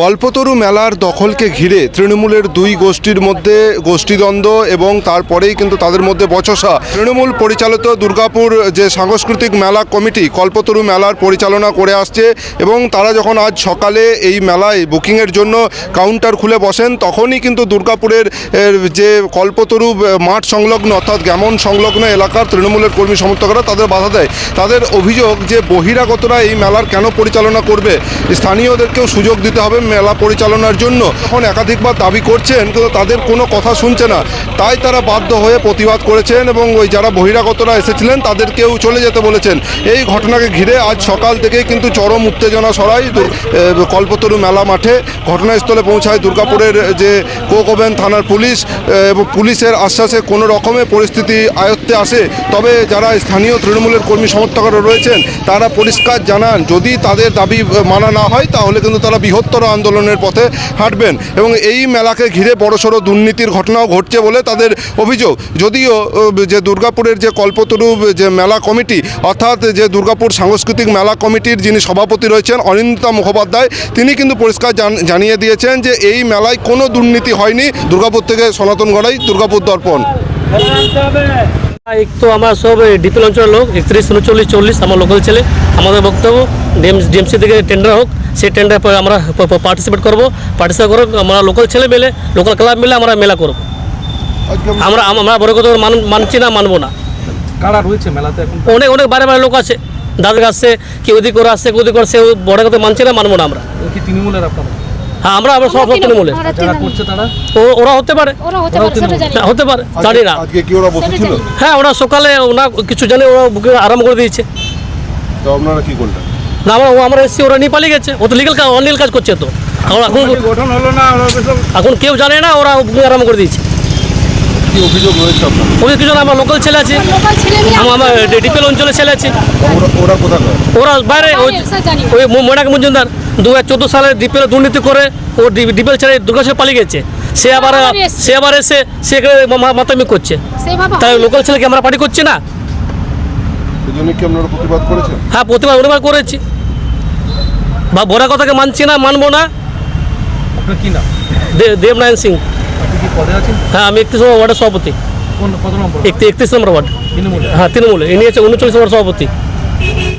কল্পতরু মেলার দখলকে ঘিরে তৃণমূলের দুই গোষ্ঠীর মধ্যে গোষ্ঠীদ্বন্দ্ব এবং তারপরেই কিন্তু তাদের মধ্যে বচসা। তৃণমূল পরিচালিত দুর্গাপুর যে সাংস্কৃতিক মেলা কমিটি, কল্পতরু মেলার পরিচালনা করে আসছে এবং তারা যখন আজ সকালে এই মেলায় বুকিংয়ের জন্য কাউন্টার খুলে বসেন, তখনই কিন্তু দুর্গাপুরের যে কল্পতরু মাঠ সংলগ্ন অর্থাৎ গ্যামন সংলগ্ন এলাকার তৃণমূলের কর্মী সমর্থকরা তাদের বাধা দেয়। তাদের অভিযোগ যে বহিরাগতরা এই মেলার কেন পরিচালনা করবে, স্থানীয়দেরকেও সুযোগ দিতে হবে মেলা পরিচালনার জন্য। এখন একাধিকবার দাবি করছেন, কিন্তু তাদের কোনো কথা শুনছে না। তাই তারা বাধ্য হয়ে প্রতিবাদ করেছেন এবং ওই যারা বহিরাগতরা এসেছিলেন, তাদেরকেও চলে যেতে বলেছেন। এই ঘটনাকে ঘিরে আজ সকাল থেকেই কিন্তু চরম উত্তেজনা সরাই কল্পতরু মেলা মাঠে। ঘটনাস্থলে পৌঁছায় দুর্গাপুরের যে কোকোবেন থানার পুলিশ এবং পুলিশের আশ্বাসে কোনো রকমে পরিস্থিতি আয়ত্তে আসে। তবে যারা স্থানীয় তৃণমূলের কর্মী সমর্থকরা রয়েছেন, তারা পরিষ্কার জানান, যদি তাদের দাবি মানা না হয়, তাহলে কিন্তু তারা বৃহত্তর আন্দোলনের পথে হাঁটবেন এবং এই মেলাকে ঘিরে বড়সড় দুর্নীতির ঘটনাও ঘটছে বলে তাদের অভিযোগ। যদিও যে দুর্গাপুরের যে কল্পতরু, যে মেলা কমিটি, অর্থাৎ যে দুর্গাপুর সাংস্কৃতিক মেলা কমিটির যিনি সভাপতি রয়েছেন অনিন্দিতা মুখোপাধ্যায়, তিনি কিন্তু পরিষ্কার জানিয়ে দিয়েছেন যে এই মেলায় কোনো দুর্নীতি হয়নি। দুর্গাপুর থেকে সনাতন গড়াই, দুর্গাপুর দর্পণ। এক তো আমরা সব ডিপিল অঞ্চলের লোক একত্রিশ উনচল্লিশ চল্লিশ আমার লোকাল ছেলে আমাদের বক্তব্য ডিএমসি থেকে টেন্ডার হোক সেই টেন্ডার পরে আমরা পার্টিসিপেট করব। পার্টিসিপেট করব আমরা লোকাল ছেলে মেলে লোকাল ক্লাব মিলে আমরা মেলা করব। আমরা আমরা বড় কথা মান- মানছি না মানবো না। কারা রয়েছে মেলাতে এখন? অনেক অনেক বাইরে বাইরে লোক আছে। দাদা আসছে কেউ ওদিক করে আসছে কেউ ওদিক করছে ও বড় কথা মানছি না মানবো না আমরা। তৃণমূলের আপনারা? হ্যাঁ আমরা আমরা সব তৃণমূল। তারা? ও- ওরা হতে পারে। হতে পারে জানি না। হতে পারে জানি না। আজকে কি ওরা বসেছিল? জানি হ্যাঁ ওরা সকালে ওরা কিছু জানে ওরা বুকিং আরাম করে দিয়েছে। তো আপনারা কি করলেন? না আমরা ও আমরা এসছি ওরা নিয়ে পালিয়ে গেছে। ও তো লিগাল কাজ অনলিগাল কাজ করছে তো। এখন এখন গঠন হলো না এখন কেউ জানে না ওরা বুকিং আরাম করে দিয়েছে। কি অভিযোগ রয়েছে আপনার কিছু আমার লোকাল ছেলে আছে। আমার ডিপেল ছেলে আছে। ওরা ওরা ওরা বাইরে ওই মোনাক মজুমদার। দু হাজার চোদ্দ সালে ডিপেল দুর্নীতি করে ও ডিপেল ছেড়ে দুর্গাপুর পালিয়ে গেছে। সে আবার সে আবার এসে সে মাতামি করছে। তাই লোকাল ছেলেকে আমরা পার্টি করছি না। প্রতিবাদ হ্যাঁ প্রতিবার অনুবার করেছি। বা বড় কথাকে মানছি না মানবো না। আপনার কি না দেবনারায়ণ সিং। আপনি কি পদে আছেন? হ্যাঁ আমি একত্রিশ নম্বর ওয়ার্ডের সভাপতি। একত্রিশ নম্বর ওয়ার্ড। হ্যাঁ তৃণমূলে। ইনি হচ্ছে উনচল্লিশ নম্বর সভাপতি।